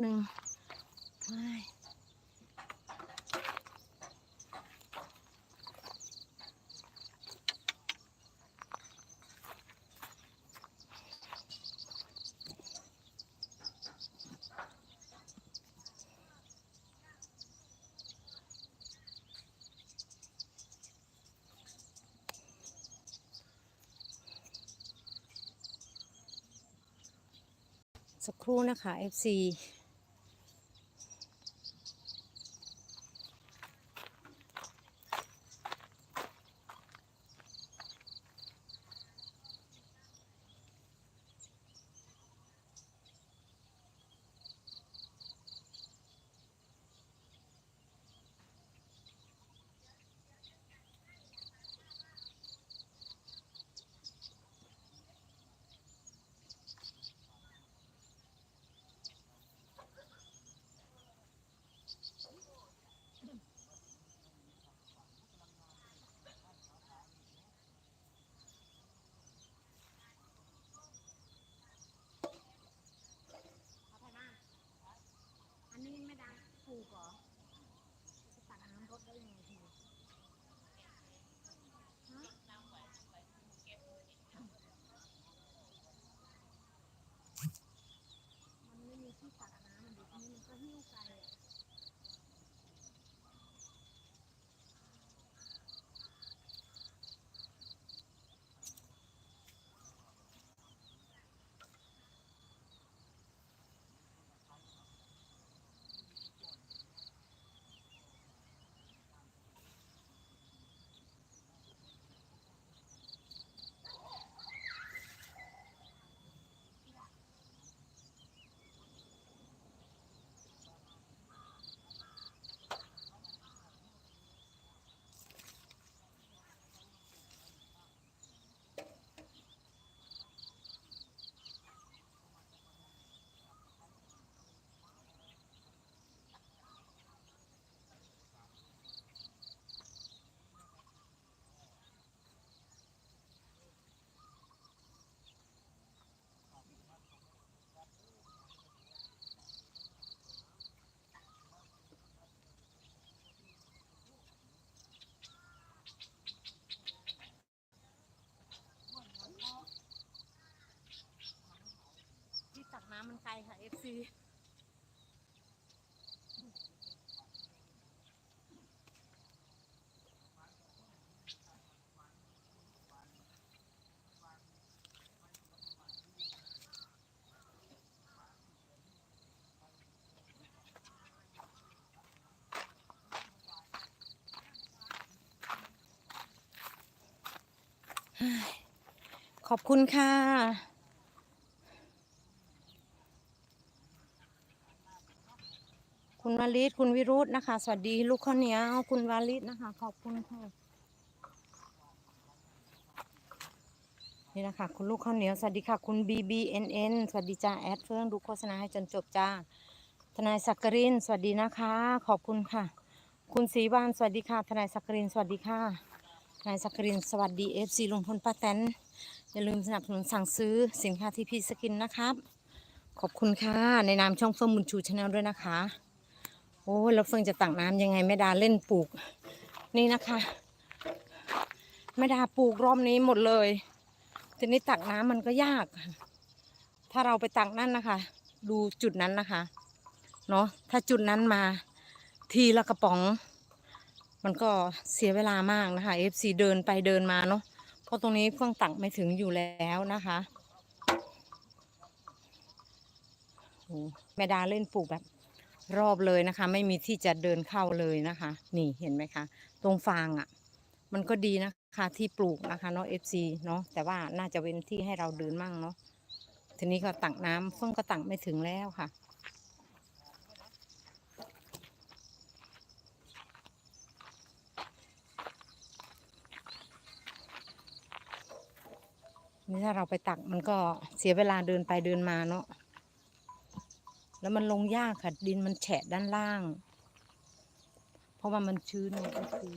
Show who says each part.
Speaker 1: หนึ่งไม่สักครู่นะคะ FC อันนี้ไม่ดังถูกเหรอจะตั กน้ำรถได้ยังไงทีมันไม่มีที่ตักน้ำมันเด็กนี้มันก็หิ้วไกลอะ น้ำมันไกลค่ะ FC ขอบคุณค่ะ คุณวาลิศคุณวิรุธนะคะ สวัสดีลูกข้าวเหนียวคุณวาลิศนะคะ ขอบคุณค่ะนี่นะคะ คุณลูกข้าวเหนียวสวัสดีค่ะ คุณ BBNN สวัสดีจ้าแอดเฟื่องดูโฆษณาให้จนจบจ้าทนายสักกรินสวัสดีนะคะ ขอบคุณค่ะ คุณศรีวานสวัสดีค่ะทนายสักกรินสวัสดีค่ะทนายสักกรินสวัสดี FC ลุงพลป้าแตนอย่าลืมสนับสนุนสั่งซื้อสินค้าที่พีสกินนะครับ ขอบคุณค่ะ ในนามช่องเฟิร์มบุญชูชาแนลด้วยนะคะ อ้แล้วเฟิร์นจะตักน้ำยังไงแม่ดาเล่นปลูก นี่นะคะแม่ดาปลูกรอบนี้หมดเลย ทีนี้ตักน้ำมันก็ยาก ถ้าเราไปตักนั่นนะคะ ดูจุดนั้นนะคะ เนาะถ้าจุดนั้นมา ทีละกระป๋อง มันก็เสียเวลามากนะคะ FC เดินไปเดินมาเนาะเพราะตรงนี้เฟื่องตักไม่ถึงอยู่แล้วนะคะแม่ดาเล่นปลูกแบบ รอบเลยนะคะ ไม่มีที่จะเดินเข้าเลยนะคะ นี่เห็นไหมคะ ตรงฟางอะ่ะ มันก็ดีนะคะที่ปลูกนะคะเนาะ FC เนาะแต่ว่าน่าจะเป็นที่ให้เราเดินมั่งเนาะทีนี้ก็ตักน้ำเฟื่องก็ตักไม่ถึงแล้วค่ะนี่ถ้าเราไปตักมันก็เสียเวลาเดินไปเดินมาเนาะ แล้วมันลงยากค่ะดินมันแฉะด้านล่าง เพราะว่ามันชื้นเนี่ยก็คือ